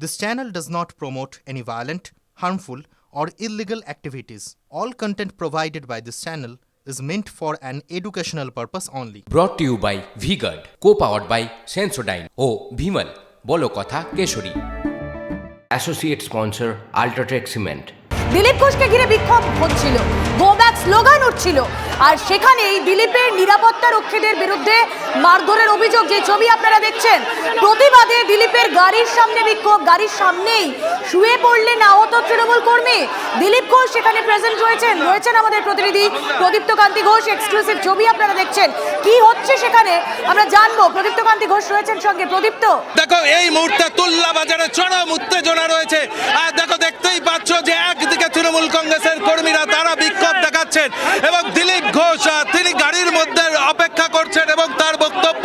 This channel does not promote any violent, harmful, or illegal activities. All content provided by this channel is meant for an educational purpose only. Brought to you by co powered by Sensodyne ও ভিমল বলো কথা Keshari associate sponsor UltraTech cement Dilip ঘোষকে ঘিরে বিক্ষোভ হচ্ছিল go back slogan উঠছিল আর সেখানেই দিলীপের নিরাপত্তা রক্ষীদের বিরুদ্ধে মারধরের অভিযোগ যে ছবি আপনারা দেখছেন, প্রতিবাদে দিলীপের গাড়ির সামনে বিক্ষোভ, গাড়ির সামনেই শুয়ে পড়লেন আহত তৃণমূল কর্মী। দিলীপ ঘোষ সেখানে প্রেজেন্ট রয়েছেন রয়েছেন আমাদের প্রতিনিধি প্রদীপ্ত কান্তি ঘোষ এক্সক্লুসিভ ছবি আপনারা দেখছেন। কি হচ্ছে সেখানে? আমরা জানব, প্রদীপ্ত কান্তি ঘোষ রয়েছেন সঙ্গে। প্রদীপ্ত? দেখো, এই মুহূর্তে তুল্লা বাজারে চরম উত্তেজনা রয়েছে। আর দেখো, দেখতেই পাচ্ছ যে একদিকে তৃণমূল কংগ্রেসের কর্মীরা তারা বিক্ষোভ দেখাচ্ছেন এবং দিলীপ ঘোষ, তিনি গাড়ির মধ্যে অপেক্ষা করছেন এবং তার বক্তব্য,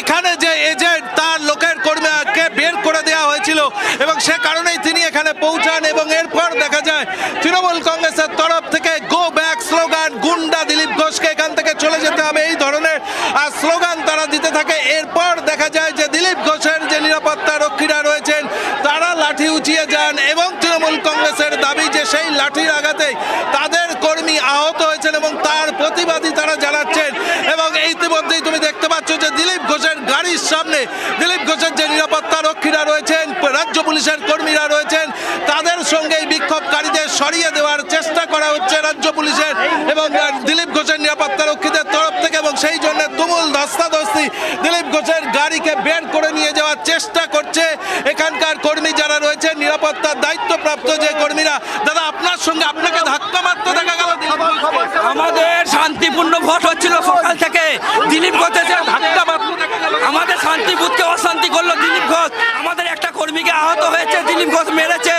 এখানে যে এজেন্ট, তার লোকের কর্মীকে বের করে দেওয়া হয়েছিল এবং সে কারণেই তিনি এখানে পৌঁছান এবং এরপর দেখা যায়, তৃণমূল কংগ্রেসের তরফ থেকে গো ব্যাক স্লোগান গুন্ডা দিলীপ ঘোষকে এখান থেকে চলে যেতে হবে এই ধরনের স্লোগান তারা দিতে থাকে। এরপর দেখা যায় যে দিলীপ ঘোষের যে নিরাপত্তা রক্ষীরা রয়েছেন, তারা লাঠি উঁচিয়ে যান এবং তৃণমূল কংগ্রেসের দাবি যে সেই লাঠির আঘাতে তাদের আহত হয়েছেন এবং তার প্রতিবাদী তারা জানাচ্ছেন এবং ইতিমধ্যেই তুমি দেখতে পাচ্ছ যে দিলীপ ঘোষের গাড়ির সামনে, দিলীপ ঘোষের যে নিরাপত্তা রক্ষীরা রয়েছেন, রাজ্য পুলিশের কর্মীরা রয়েছেন, তাদের সঙ্গে এই বিক্ষোভকারীদের সরিয়ে দেওয়ার চেষ্টা করা হচ্ছে রাজ্য পুলিশের এবং দিলীপ ঘোষের নিরাপত্তা রক্ষীদের তরফ থেকে এবং সেই জন্য তুমুল ধস্তাধস্তি দিলীপ ঘোষের গাড়িকে বের করে নিয়ে যাওয়ার চেষ্টা করছে এখানকার কর্মী যারা রয়েছেন, নিরাপত্তার দায়িত্বপ্রাপ্ত যে কর্মীরা, দাদা, আপনার সঙ্গে আপনাকে ধাক্কা মারতে দেখা। আমাদের শান্তিপূর্ণ ভোট হচ্ছিল সকাল থেকে। দিলীপ ঘোষের ধাক্কা। আমাদের শান্তিপুরকে অশান্তি করল দিলীপ ঘোষ। আমাদের একটা কর্মীকে আহত হয়েছে, দিলীপ ঘোষ মেরেছে।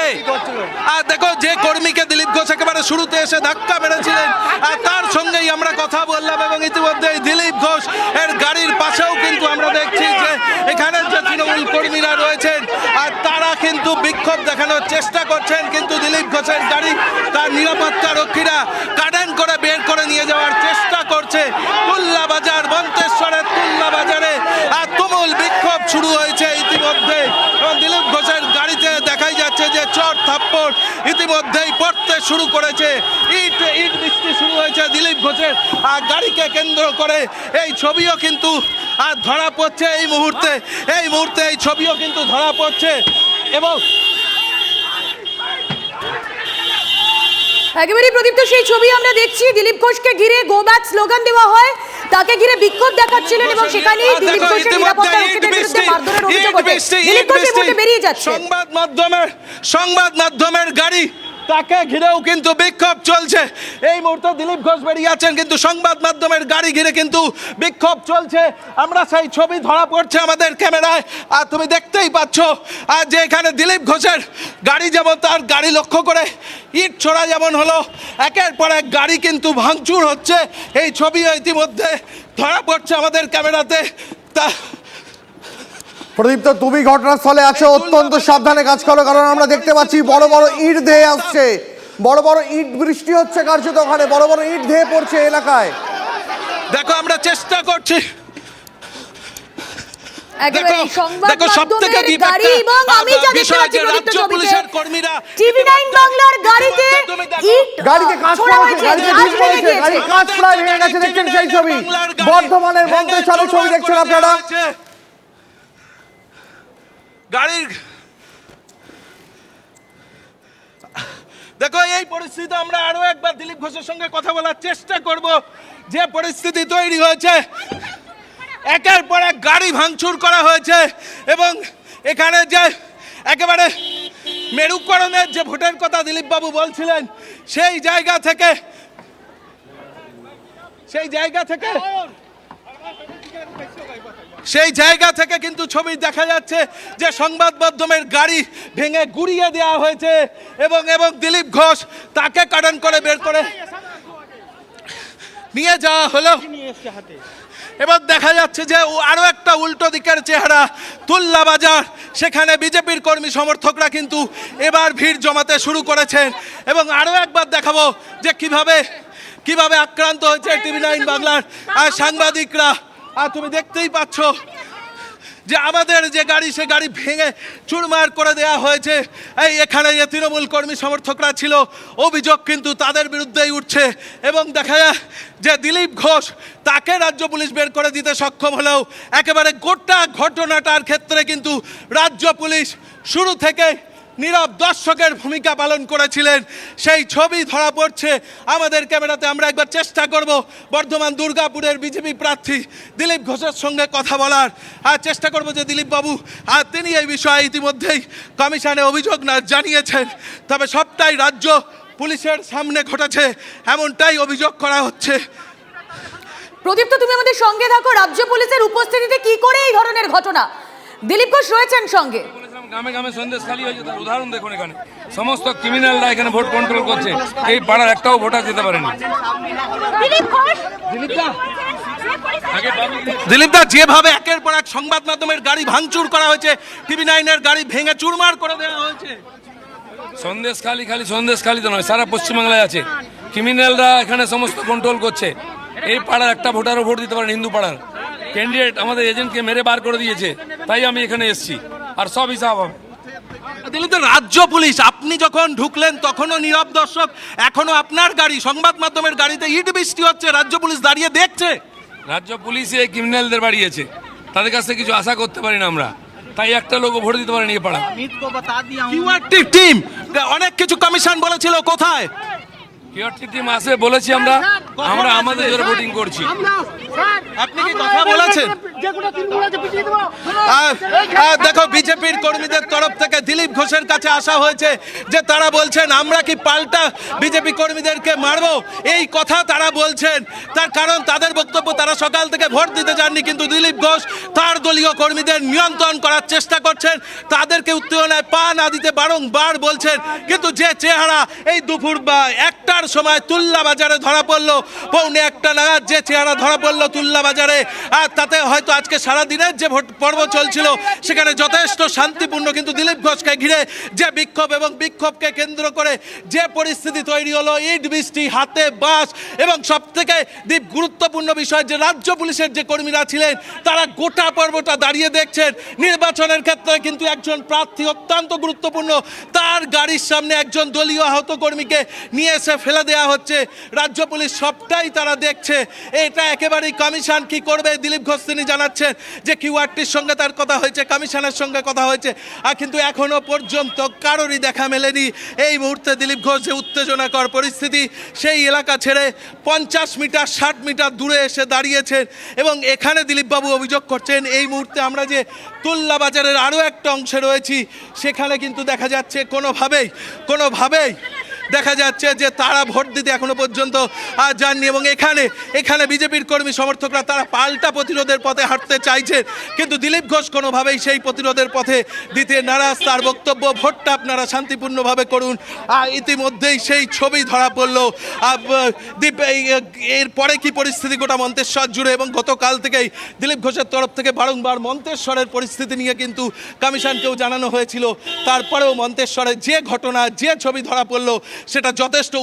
আর দেখো, যে কর্মীকে দিলীপ ঘোষ একেবারে শুরুতে এসে ধাক্কা মেরেছিলেন, আর তার সঙ্গেই আমরা কথা বললাম এবং ইতিমধ্যেই দিলীপ ঘোষ এর গাড়ির পাশেও কিন্তু আমরা দেখছি যে এখানে যে তৃণমূল কর্মীরা রয়েছেন, আর কিন্তু বিক্ষোভ দেখানোর চেষ্টা করছেন কিন্তু দিলীপ ঘোষের গাড়ি তার নিরাপত্তা রক্ষীরা কাডেন করে বের করে নিয়ে যাওয়ার চেষ্টা করছে। তুল্লা বাজার মন্তেশ্বরের তুল্লা বাজারে আর তুমুল বিক্ষোভ শুরু হয়েছে ইতিমধ্যে। দিলীপ ঘোষের গাড়িতে দেখাই যাচ্ছে যে চট থাপ্পড় ইতিমধ্যেই পড়তে শুরু করেছে। ইট ইট বৃষ্টি শুরু হয়েছে দিলীপ ঘোষের। আর গাড়িকে কেন্দ্র করে এই ছবিও কিন্তু আর ধরা পড়ছে এই মুহূর্তে। এই মুহূর্তে এই ছবিও কিন্তু ধরা পড়ছে। এবং একেবারে প্রদীপ্ত সেই ছবি আমরা দেখছি। দিলীপ ঘোষকে ঘিরে গো ব্যাক স্লোগান দেওয়া হয়। তাকে ঘিরে বিক্ষোভ দেখাচ্ছিলেন এবং সেখানেই দিলীপ ঘোষের নিরাপত্তা রক্ষীদের বিরুদ্ধে মারধরের অভিযোগ ওঠে। দিলীপ ঘোষ এই মুহূর্তে বেরিয়ে যাচ্ছে। সংবাদ মাধ্যমের সংবাদ মাধ্যমের গাড়ি তাকে ঘিরেও কিন্তু বিক্ষোভ চলছে। এই মুহূর্তে দিলীপ ঘোষ বেরিয়ে আছেন কিন্তু সংবাদ মাধ্যমের গাড়ি ঘিরে কিন্তু বিক্ষোভ চলছে। আমরা সেই ছবি ধরা পড়ছে আমাদের ক্যামেরায়। আর তুমি দেখতেই পাচ্ছ, আর যে এখানে দিলীপ ঘোষের গাড়ি যেমন তার গাড়ি লক্ষ্য করে, ইট ছোড়া যেমন হলো, একের পর এক গাড়ি কিন্তু ভাঙচুর হচ্ছে। এই ছবিও ইতিমধ্যে ধরা পড়ছে আমাদের ক্যামেরাতে। তা প্রদীপ্ত তুমি ঘটনাস্থলে আছো অত্যন্ত সাবধানে কাজ করো কারণ আমরা দেখতে পাচ্ছি বড় বড় ইট ধেয়ে আসছে। বড় বড় ইট বৃষ্টি হচ্ছে কার্যত ওখানে বড় বড় ইট ধেয়ে পড়ছে এলাকায়। দেখো আমরা চেষ্টা করছি। দেখো, গাড়ি এবং আমি যা দেখতে পাচ্ছি রাজ্য পুলিশের কর্মীরা টিভি নাইন বাংলার গাড়িতে কাঁচ পড়েছে। গাড়ি কাঁচ প্রায় ভেঙে গেছে দেখছেন সেই ছবি। বর্ধমানের মন্ত্রেশ্বরের ছবি দেখছেন আপনারা। গাড়ির দেখো, এই পরিস্থিতি আমরা আরও একবার দিলীপ ঘোষের সঙ্গে কথা বলার চেষ্টা করব। যে পরিস্থিতি তৈরি হয়েছে, একের পর এক গাড়ি ভাঙচুর করা হয়েছে এবং এখানে যে একেবারে মেরুকরণের যে ভোটের কথা দিলীপ বাবু বলছিলেন, সেই জায়গা থেকে, সেই জায়গা থেকে সেই জায়গা থেকে কিন্তু ছবি দেখা যাচ্ছে যে সংবাদ মাধ্যমের গাড়ি ভেঙে গুড়িয়ে দেওয়া হয়েছে এবং এবং দিলীপ ঘোষ তাকে কাটান করে বের করে নিয়ে যাওয়া হলো। এবার দেখা যাচ্ছে যে ও- আরও একটা উল্টো দিকের চেহারা তুল্লা বাজার, সেখানে বিজেপির কর্মী সমর্থকরা কিন্তু এবার ভিড় জমাতে শুরু করেছেন। এবং আরও একবার দেখাবো যে কীভাবে কীভাবে আক্রান্ত হয়েছে টিভি নাইন বাংলার, আর সাংবাদিকরা আর তুমি দেখতেই পাচ্ছ যে আমাদের যে গাড়ি, সে গাড়ি ভেঙে চুরমার করে দেওয়া হয়েছে। এই এখানে যে তৃণমূল কর্মী সমর্থকরা ছিল, অভিযোগ কিন্তু তাদের বিরুদ্ধেই উঠছে। এবং দেখা যায় যে দিলীপ ঘোষ তাকে রাজ্য পুলিশ বের করে দিতে সক্ষম হলেও একেবারে গোটা ঘটনাটার ক্ষেত্রে কিন্তু রাজ্য পুলিশ শুরু থেকে নীরব দর্শকের ভূমিকা পালন করেছিলেন। সেই ছবি ধরা পড়ছে আমাদের ক্যামেরাতে। আমরা একবার চেষ্টা করব বর্ধমান দুর্গাপুরের বিজেপি প্রার্থী দিলীপ ঘোষের সঙ্গে কথা বলার। আর চেষ্টা করব যে দিলীপ বাবু আর তিনি এই বিষয়ে ইতিমধ্যেই কমিশনে অভিযোগ না জানিয়েছেন। তবে সবটাই রাজ্য পুলিশের সামনে ঘটেছে, এমনটাই অভিযোগ করা হচ্ছে। প্রদীপ্ত, তুমি আমাদের সঙ্গে থাকো। রাজ্য পুলিশের উপস্থিতিতে কি করে এই ধরনের ঘটনা? দিলীপ ঘোষ রয়েছেন সঙ্গে। গ্রামে গ্রামে সন্দেশ খালি হয়েছে। তার উদাহরণ দেখুন এখানে। সমস্ত ক্রিমিনালরা এখানে ভোট কন্ট্রোল করছে। এই পাড়ার একটাও ভোটার যেতে পারেনি। দিলীপ দা যেভাবে একের পর এক সংবাদ মাধ্যমের গাড়ি ভাঙচুর করা হয়েছে টিভি নাইনের গাড়ি ভেঙে চুরমার করে দেওয়া হয়েছে। সন্দেশ খালি খালি সন্দেশ খালি তো নয় সারা পশ্চিমবাংলায় আছে। ক্রিমিনালরা এখানে সমস্ত কন্ট্রোল করছে। এই পাড়ার একটা ভোটারও ভোট দিতে পারেন হিন্দু পাড়ার। ক্যান্ডিডেট আমাদের এজেন্টকে মেরে বার করে দিয়েছে। তাই আমি এখানে এসেছি। আর সব হিসাব হবে। দা রাজ্য পুলিশ আপনি যখন ঢুকলেন তখনও নীরব দর্শক এখনও আপনার গাড়ি সংবাদ মাধ্যমের গাড়িতে ইট বৃষ্টি হচ্ছে রাজ্য পুলিশ দাঁড়িয়ে দেখছে। রাজ্য পুলিশ এই ক্রিমিনালদের বাড়িয়েছে। তাদের কাছ থেকে কিছু আশা করতে পারি না আমরা। তাই একটা লোকও ভোট দিতে পারেনি পাড়া। কিউআরটি টিম অনেক কিছু কমিশন বলেছিল কোথায়? কিউআরটি টিম আসে বলেছি আমরা। আমরা আমাদের জোরে ভোটিং করছি। আপনি কি কথা বলেছেন? দেখো, বিজেপির কর্মীদের তরফ থেকে দিলীপ ঘোষের কাছে আসা হয়েছে যে তারা বলছেন, আমরা কি পাল্টা বিজেপি কর্মীদেরকে মারবো? এই কথা তারা বলছেন। তার কারণ, তাদের বক্তব্য তারা সকাল থেকে ভোট দিতে যাননি, কিন্তু দিলীপ ঘোষ তার দলীয় কর্মীদের নিয়ন্ত্রণ করার চেষ্টা করছেন। তাদেরকে উত্তেজনায় পা না দিতে বারংবার বলছেন, কিন্তু যে চেহারা এই দুপুর বা একটার সময় তুল্লা বাজারে ধরা পড়ল, পৌনে একটা নাগাদ যে চেহারা ধরা পড়ল তুল্লা বাজারে, আর তাতে হয়তো আজকে সারা দিনের যে ভোট পর্ব চলছিল, সেখানে যথেষ্ট শান্তিপূর্ণ কিন্তু দিলীপ ঘোষকে ঘিরে যে বিক্ষোভ এবং বিক্ষোভকে কেন্দ্র করে যে পরিস্থিতি তৈরি হলো, ইট, বৃষ্টি, হাতে বাস এবং সব থেকে দীপ গুরুত্বপূর্ণ বিষয় যে রাজ্য পুলিশের যে কর্মীরা ছিলেন, তারা গোটা পর্বটা দাঁড়িয়ে দেখছেন। নির্বাচনের ক্ষেত্রে কিন্তু একজন প্রার্থী অত্যন্ত গুরুত্বপূর্ণ, তার গাড়ির সামনে একজন দলীয় আহত কর্মীকে নিয়ে এসে ফেলে দেওয়া হচ্ছে। রাজ্য পুলিশ সবটাই তারা দেখছে। এটা একেবারেই কমিশন কি করবে? দিলীপ ঘোষ তিনি জানাচ্ছেন যে কিউআরটির সঙ্গে তার কথা হয়েছে কমিশনের সঙ্গে কথা হয়েছে, আর কিন্তু এখনও পর্যন্ত কারোরই দেখা মেলেনি। এই মুহূর্তে দিলীপ ঘোষ যে উত্তেজনাকর পরিস্থিতি, সেই এলাকা ছেড়ে পঞ্চাশ মিটার, ষাট মিটার দূরে এসে দাঁড়িয়েছেন এবং এখানে দিলীপবাবু অভিযোগ করছেন, এই মুহূর্তে আমরা যে তুল্লা বাজারের আরও একটা অংশে রয়েছি, সেখানে কিন্তু দেখা যাচ্ছে কোনোভাবেই কোনোভাবেই দেখা যাচ্ছে যে তারা ভোট দিতে এখনও পর্যন্ত যাননি এবং এখানে এখানে বিজেপির কর্মী সমর্থকরা তারা পাল্টা প্রতিরোধের পথে হাঁটতে চাইছে। কিন্তু দিলীপ ঘোষ কোনোভাবেই সেই প্রতিরোধের পথে দিতে নারাজ। তার বক্তব্য, ভোটটা আপনারা শান্তিপূর্ণভাবে করুন। ইতিমধ্যেই সেই ছবি ধরা পড়ল। দীপ, এই- এর পরে কি পরিস্থিতি গোটা মন্তেশ্বর জুড়ে? এবং গতকাল থেকেই দিলীপ ঘোষের তরফ থেকে বারংবার মন্তেশ্বরের পরিস্থিতি নিয়ে কিন্তু কমিশনকেও জানানো হয়েছিল। তারপরেও মন্তেশ্বরের যে ঘটনা, যে ছবি ধরা পড়ল সেটা যথেষ্ট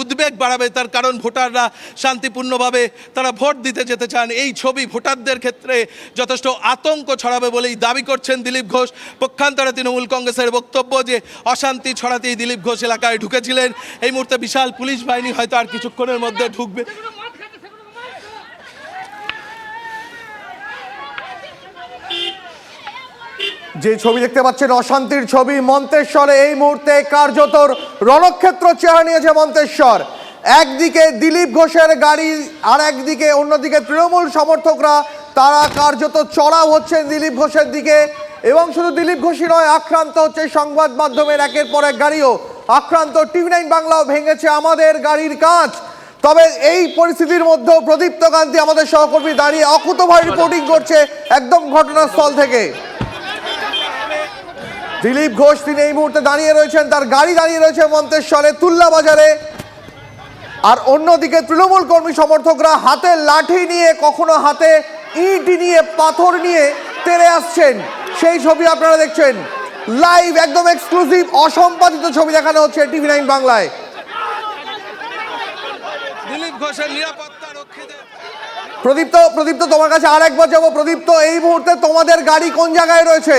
উদ্বেগ বাড়াবে। তার কারণ ভোটাররা শান্তিপূর্ণভাবে তারা ভোট দিতে যেতে চান। এই ছবি ভোটারদের ক্ষেত্রে যথেষ্ট আতঙ্ক ছড়াবে বলেই দাবি করছেন দিলীপ ঘোষ। পক্ষান্তরে তৃণমূল কংগ্রেসের বক্তব্য যে, অশান্তি ছড়াতেই দিলীপ ঘোষ এলাকায় ঢুকেছিলেন। এই মুহূর্তে বিশাল পুলিশ বাহিনী হয়তো আর কিছুক্ষণের মধ্যে ঢুকবে। যে ছবি দেখতে পাচ্ছেন, অশান্তির ছবি, মন্তেশ্বরে এই মুহূর্তে কার্যত রণক্ষেত্র চেহারা নিয়েছে মন্তেশ্বর। একদিকে দিলীপ ঘোষের গাড়ি আর একদিকে অন্যদিকে তৃণমূল সমর্থকরা, তারা কার্যত চড়াও হচ্ছেন দিলীপ ঘোষের দিকে। এবং শুধু দিলীপ ঘোষই নয়, আক্রান্ত হচ্ছে সংবাদ মাধ্যমের একের পর এক গাড়িও। আক্রান্ত টিভি নাইন বাংলাও ভেঙেছে আমাদের গাড়ির কাজ। তবে এই পরিস্থিতির মধ্যেও প্রদীপ্ত কান্তি আমাদের সহকর্মী দাঁড়িয়ে অকুতভাবে রিপোর্টিং করছে একদম ঘটনাস্থল থেকে। দিলীপ ঘোষ তিনি এই মুহূর্তে দাঁড়িয়ে রয়েছেন তার গাড়ি দাঁড়িয়ে রয়েছে মন্তেশ্বরে তুল্লা বাজারে। আর অন্যদিকে তৃণমূল কর্মী সমর্থকরা হাতে লাঠি নিয়ে কখনো হাতে ইট নিয়ে পাথর নিয়ে তেড়ে আসছেন। সেই ছবি আপনারা দেখছেন। লাইভ একদম এক্সক্লুসিভ অসম্পাদিত ছবি দেখানো হচ্ছে টিভি নাইন বাংলায়। দিলীপ ঘোষের নিরাপত্তা রক্ষীদের। প্রদীপ্ত প্রদীপ্ত তোমার কাছে আর একবার যাব। প্রদীপ্ত এই মুহূর্তে তোমাদের গাড়ি কোন জায়গায় রয়েছে?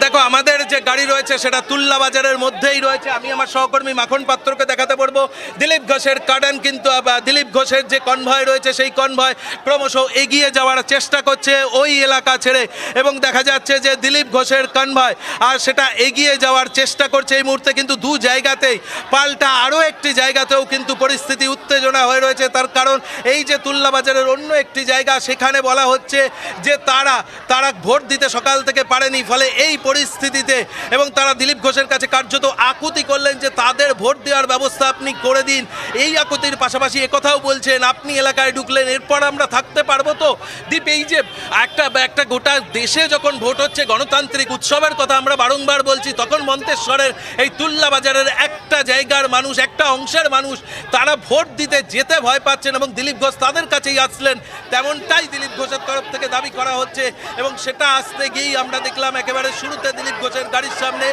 দেখো, আমাদের যে গাড়ি রয়েছে সেটা তুল্লা বাজারের মধ্যেই রয়েছে। আমি আমার সহকর্মী মাখন পাত্রকে দেখাতে পারব দিলীপ ঘোষের কার্ডান কিন্তু দিলীপ ঘোষের যে কনভয় রয়েছে, সেই কনভয় ক্রমশ এগিয়ে যাওয়ার চেষ্টা করছে ওই এলাকা ছেড়ে। এবং দেখা যাচ্ছে যে দিলীপ ঘোষের কনভয় আর সেটা এগিয়ে যাওয়ার চেষ্টা করছে এই মুহূর্তে, কিন্তু দু জায়গাতেই পাল্টা আরও একটি জায়গাতেও কিন্তু পরিস্থিতি উত্তেজনা হয়ে রয়েছে। তার কারণ এই যে তুল্লা বাজারের অন্য একটি জায়গা, সেখানে বলা হচ্ছে যে তারা তারা ভোট দিতে সকাল থেকে পারেনি, ফলে এই পরিস্থিতিতে এবং তারা দিলীপ ঘোষের কাছে কার্যত আকুতি করলেন যে তাদের ভোট দেওয়ার ব্যবস্থা আপনি করে দিন। এই আকুতির পাশাপাশি একথাও বলছেন, আপনি এলাকায় ঢুকলেন, এরপর আমরা থাকতে পারব তো? দীপ, এই যে একটা একটা গোটা দেশে যখন ভোট হচ্ছে, গণতান্ত্রিক উৎসবের কথা আমরা বারংবার বলছি, তখন মন্তেশ্বরের এই তুল্লা বাজারের একটা জায়গার মানুষ, একটা অংশের মানুষ, তারা ভোট দিতে যেতে ভয় পাচ্ছেন এবং দিলীপ ঘোষ তাদের কাছেই আসলেন। তেমনটাই দিলীপ ঘোষের তরফ থেকে দাবি করা হচ্ছে এবং সেটা আসতে গিয়েই আমরা দেখলাম একেবারে শুরুতে দিলীপ ঘোষের গাড়ির সামনে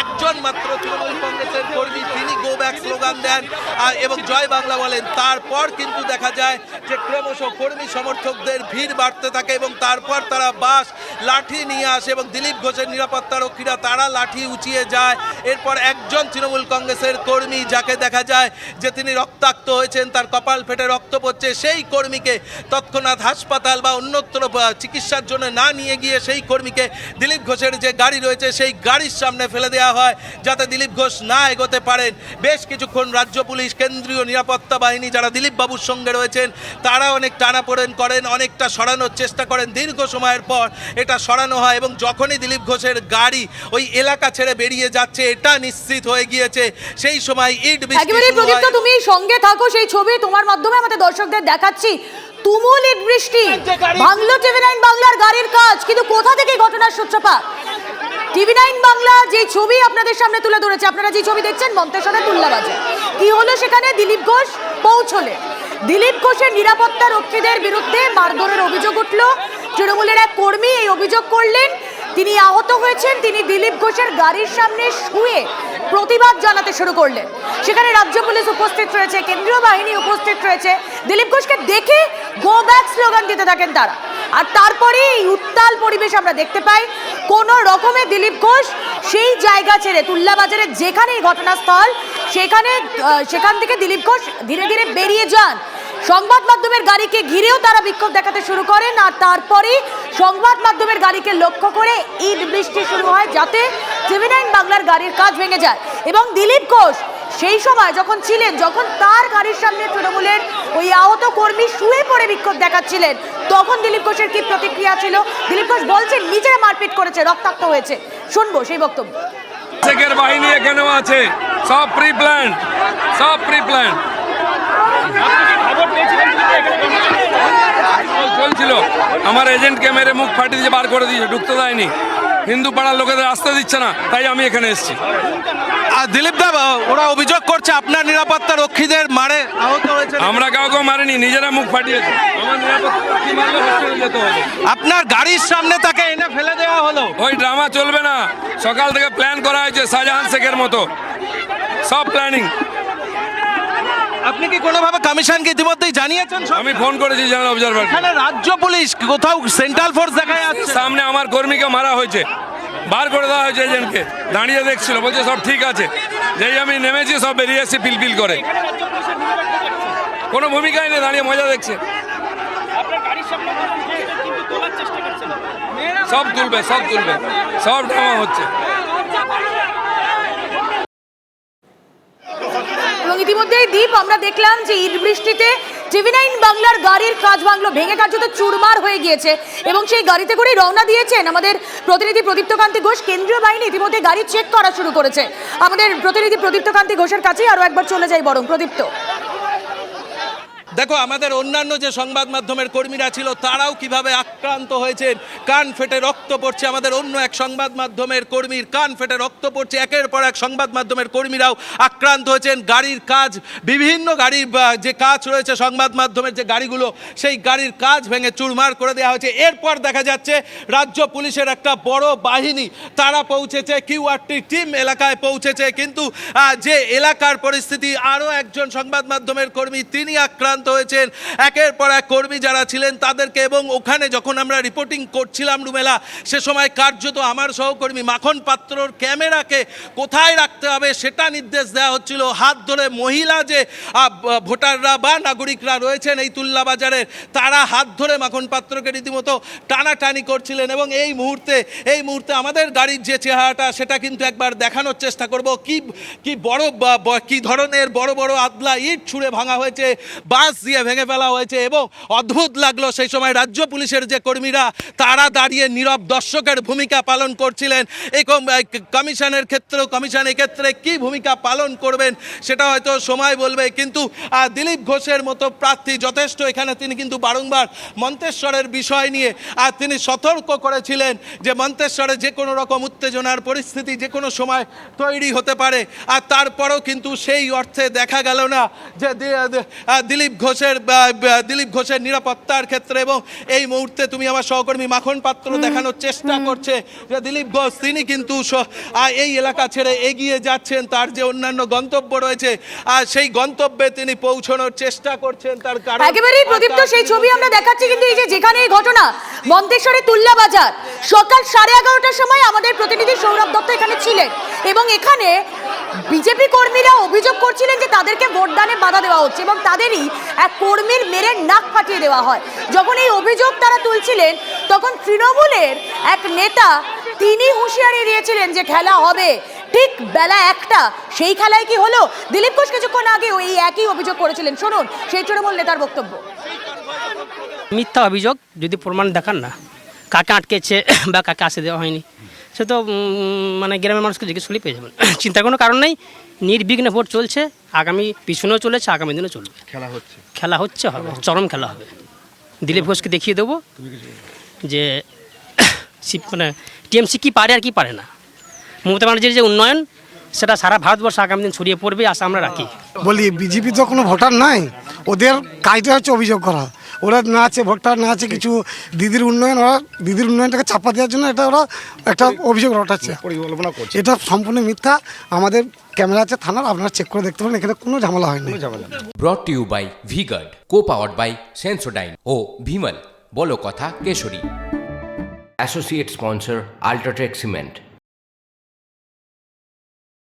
একজন মাত্র তৃণমূল কংগ্রেসের কর্মী। তিনি গো ব্যাক স্লোগান দেন এবং জয় বাংলা বলেন। তারপর কিন্তু দেখা যায় যে ক্রমশ কর্মী সমর্থকদের ভিড় বাড়তে থাকে এবং তারপর তারা বাস লাঠি নিয়ে আসে এবং দিলীপ ঘোষের নিরাপত্তা রক্ষীরা তারা লাঠি উঁচিয়ে যায়। এরপর একজন তৃণমূল কংগ্রেসের কর্মী যাকে দেখা যায় যে তিনি রক্তাক্ত হয়েছেন, তার কপাল ফেটে রক্ত পড়ছে, সেই কর্মীকে তৎক্ষণাৎ হাসপাতাল বা অন্যত্র চিকিৎসার জন্য না নিয়ে গিয়ে সেই কর্মীকে দিলীপ ঘোষের যে গাড়ি রয়েছে সেই গাড়ির সামনে ফেলে দেওয়া হয় যাতে দিলীপ ঘোষ না এগোতে পারেন। বেশ কিছুক্ষণ রাজ্য পুলিশ কেন্দ্রীয় নিরাপত্তা বাহিনী যারা দিলীপ বাবুর সঙ্গে রয়েছেন তারা অনেক টানাপোড়েন করেন অনেকটা সরানোর চেষ্টা করেন। দীর্ঘ সময়ের পর এটা সরানো হয় এবং যখনই দিলীপ ঘোষের গাড়ি ওই এলাকা ছেড়ে বেরিয়ে যাচ্ছে এটা নিশ্চিত হয়ে গিয়েছে। সেই সময় ইট বৃষ্টি তুমি সঙ্গে থাকো সেই ছবি তোমার মাধ্যমে আমাদের দর্শকদের দেখাচ্ছি। তুমুল ইট বৃষ্টি। বাংলো টিভি নাইন বাংলার গাড়ির কাজ কিন্তু কোথা থেকে ঘটনার সূত্রপাত? টিভি নাইন বাংলা যে ছবি আপনাদের সামনে তুলে ধরেছে, আপনারা যে ছবি দেখছেন মন্তেশ্বরের তুল্লাবাজার কি হলো সেখানে? দিলীপ ঘোষ পৌঁছলে। দিলীপ ঘোষের নিরাপত্তা রক্ষীদের বিরুদ্ধে মারধরের অভিযোগ উঠল। তৃণমূলের এক কর্মী এই অভিযোগ করলেন। তিনি আহত হয়েছেন। তিনি দিলীপ ঘোষের গাড়ির সামনে শুয়ে প্রতিবাদ জানাতে শুরু করলেন। সেখানে রাজ্য পুলিশ উপস্থিত রয়েছে, কেন্দ্রীয় বাহিনী উপস্থিত রয়েছে। দিলীপ ঘোষকে দেখে গো ব্যাক স্লোগান দিতে থাকেন তারা। আর তারপরে এই উত্তাল পরিবেশ আমরা দেখতে পাই। কোন রকমে দিলীপ ঘোষ সেই জায়গা ছেড়ে তুল্লা বাজারের যেখানে ঘটনাস্থল, সেখানে সেখান থেকে দিলীপ ঘোষ ধীরে ধীরে বেরিয়ে যান। সংবাদ মাধ্যমের গাড়িকে ঘিরেও তারা বিক্ষোভ দেখাতে শুরু করেন আর তারপরে সংবাদ মাধ্যমের গাড়িকে লক্ষ্য করে ইট বৃষ্টি শুরু হয় যাতে টিভি নাইন বাংলার গাড়ির কাজ ভেঙে যায়। এবং দিলীপ ঘোষ সেই সময় যখন ছিলেন, যখন তার গাড়ির সামনে তৃণমূলের ওই আহত কর্মী শুয়ে পড়ে বিক্ষোভ দেখাচ্ছিলেন তখন দিলীপ ঘোষের কি প্রতিক্রিয়া ছিল? দিলীপ ঘোষ বলছে, নিজেরা মারপিট করেছে, রক্তাক্ত হয়েছে। শুনব সেই বক্তব্য। সেকের বাহিনী এখানেও আছে। সব প্রি প্ল্যান সব প্রি প্ল্যান চলছিল। আমার এজেন্টকে মেরে মুখ ফাটিয়ে দিয়ে বার করে দিয়েছে, ঢুকতে দেয়নি। হিন্দু পাড়ার লোকেদের আসতে দিচ্ছে না তাই আমি এখানে এসেছি। আর দিলীপ দা ওরা অভিযোগ করছে আপনার নিরাপত্তা রক্ষীদের মারে আমরা কাউকে মারিনি নিজেরা মুখ ফাটিয়েছে। আপনার গাড়ির সামনে তাকে এনে ফেলে দেওয়া হলো। ওই ড্রামা চলবে না। সকাল থেকে প্ল্যান করা হয়েছে শাহজাহান শেখের মতো। সব প্ল্যানিং আপনি কি কোনোভাবে কমিশনকে ইতিমধ্যেই জানিয়েছেন আমি ফোন করেছি জেনারেল অবজারভার। এখানে রাজ্য পুলিশ কোথাও সেন্ট্রাল ফোর্স দেখা যাচ্ছে সামনে আমার কর্মীকে মারা হয়েছে। বার করে দেওয়া হয়েছে এজেন্টকে। দাঁড়িয়ে দেখছিল বলছে সব ঠিক আছে। যেই আমি নেমেছি সব বেরিয়ে এসে পিলপিল করে। কোনো ভূমিকাই নেই দাঁড়িয়ে মজা দেখছে। সব তুলবে সব তুলবে। সব ড্রামা হচ্ছে। এবং ইতিমধ্যেই দ্বীপ আমরা দেখলাম যে ইট বৃষ্টিতে টিভি নাইন বাংলার গাড়ির কাজ বাংলো ভেঙে কার্যত চুরমার হয়ে গিয়েছে এবং সেই গাড়িতে করেই রওনা দিয়েছেন আমাদের প্রতিনিধি প্রদীপ্ত কান্তি ঘোষ। কেন্দ্রীয় বাহিনী ইতিমধ্যে গাড়ি চেক করা শুরু করেছে। আমাদের প্রতিনিধি প্রদীপ্ত কান্তি ঘোষের কাছেই আরও একবার চলে যাই বরং। প্রদীপ্ত। দেখো, আমাদের অন্যান্য যে সংবাদ মাধ্যমের কর্মীরা ছিল, তারাও কীভাবে আক্রান্ত হয়েছেন? কান ফেটে রক্ত পড়ছে আমাদের অন্য এক সংবাদ মাধ্যমের কর্মীর, কান ফেটে রক্ত পড়ছে, একের পর এক সংবাদ মাধ্যমের কর্মীরাও আক্রান্ত হয়েছেন। গাড়ির কাজ, বিভিন্ন গাড়ির যে কাজ রয়েছে সংবাদ মাধ্যমের যে গাড়িগুলো, সেই গাড়ির কাজ ভেঙে চুরমার করে দেওয়া হয়েছে। এরপর দেখা যাচ্ছে, রাজ্য পুলিশের একটা বড় বাহিনী, তারা পৌঁছেছে, কিউআরটি টিম এলাকায় পৌঁছেছে। কিন্তু যে এলাকার পরিস্থিতি, আরও একজন সংবাদ মাধ্যমের কর্মী, তিনি আক্রান্ত হয়েছেন। একের পর এক কর্মী যারা ছিলেন তাদেরকে এবং ওখানে যখন আমরা রিপোর্টিং করছিলাম রুমেলা, সে সময় কার্যত আমার সহকর্মী মাখন পাত্রর ক্যামেরাকে কোথায় রাখতে হবে সেটা নির্দেশ দেওয়া হচ্ছিল। হাত ধরে মহিলা যে ভোটাররা বা নাগরিকরা রয়েছেন এই তুল্লা বাজারের, তারা হাত ধরে মাখন পাত্রকে রীতিমতো টানাটানি করছিলেন এবং এই মুহূর্তে এই মুহূর্তে আমাদের গাড়ির যে চেহারাটা, সেটা কিন্তু একবার দেখানোর চেষ্টা করব। কি কি বড় বা- ব- কি ধরনের বড় বড় আদলা ইট ছুঁড়ে ভাঙা হয়েছে বাস দিয়ে ভেঙে ফেলা হয়েছে এবং অদ্ভুত লাগল সেই সময় রাজ্য পুলিশের যে কর্মীরা, তারা দাঁড়িয়ে নীরব দর্শকের ভূমিকা পালন করছিলেন। এই কমিশনের ক্ষেত্রে, কমিশন এক্ষেত্রে কি ভূমিকা পালন করবেন সেটা হয়তো সময় বলবে, কিন্তু দিলীপ ঘোষের মতো প্রার্থী যথেষ্ট। এখানে তিনি কিন্তু বারংবার মন্তেশ্বরের বিষয় নিয়ে আর তিনি সতর্ক করেছিলেন যে মন্তেশ্বরে যে কোনো রকম উত্তেজনার পরিস্থিতি যে কোনো সময় তৈরি হতে পারে। আর তারপরও কিন্তু সেই অর্থে দেখা গেল না যে দিলীপ ঘোষের দিলীপ ঘোষের নিরাপত্তার ক্ষেত্রে এবং এই মুহূর্তে তুমি আমার সহকর্মী মাখন পাত্র দেখানোর চেষ্টা করছে। যে দিলীপ ঘোষ তিনি কিন্তু এই এলাকা ছেড়ে এগিয়ে যাচ্ছেন তার যে অন্যান্য গন্তব্য রয়েছে আর সেই গন্তব্যে তিনি পৌঁছানোর চেষ্টা করছেন তার কারণ একেবারেই প্রদীপ্ত সেই ছবি আমরা দেখাচ্ছি কিন্তু এই যে যেখানে এই ঘটনা মন্তেশ্বরে তুল্লা বাজার সকাল সাড়ে এগারোটার সময় আমাদের প্রতিনিধি সৌরভ দত্ত এখানে ছিলেন এবং এখানে বিজেপি কর্মীরা অভিযোগ করছিলেন যে তাদেরকে ভোটদানে বাধা দেওয়া হচ্ছে এবং তাদেরই এক কর্মীর মেরে নাক ফাটিয়ে দেওয়া হয়। যখন এই অভিযোগ তারা তুলছিলেন, তখন তৃণমূলের এক নেতা তিনি হুঁশিয়ারি দিয়েছিলেন যে খেলা হবে। ঠিক বেলা একটা, সেই খেলায় কি হলো? দিলীপ ঘোষ কিছুক্ষণ আগে ওই একই অভিযোগ করেছিলেন। শুনুন, সেই তৃণমূল নেতার বক্তব্য। মিথ্যা অভিযোগ, যদি প্রমাণ দেখান না। কাকে আটকেছে বা কাকে আসে দেওয়া হয়নি। সে তো মানে গ্রামের মানুষকে জিজ্ঞেস করলেই পেয়ে যাবেন। চিন্তার কোনো কারণ নেই। নির্বিঘ্নে ভোট চলছে। আগামী পিছনেও চলেছে আগামী দিনও চলবে। খেলা হচ্ছে। খেলা হচ্ছে হবে চরম খেলা হবে। দিলীপ ঘোষকে দেখিয়ে দেবো যে মানে টিএমসি কী পারে আর কি পারে না। মমতা ব্যানার্জির যে উন্নয়ন সেটা সারা ভারতবর্ষ আগামী দিন ছড়িয়ে পড়বে আশা আমরা রাখি। বলি বিজেপি তো কোনো ভোটার নাই ওদের কাজটা হচ্ছে অভিযোগ করা। ওরা না আছে ভোটার না আছে কিছু দিদির উন্নয়ন ওরা দিদির উন্নয়নটাকে চাপা দেওয়ার জন্য এটা ওরা একটা অভিযোগ রটাচ্ছে। পরিকল্পনা করছে। এটা সম্পূর্ণ মিথ্যা। আমাদের ক্যামেরা আছে থানার আপনারা চেক করে দেখতে পারেন এখানে কোনো ঝামেলা হয়নি। Brought to you by Vguard co powered by Sensodyne ও ভিমল বলো কথা Kesari. Associate sponsor UltraTech cement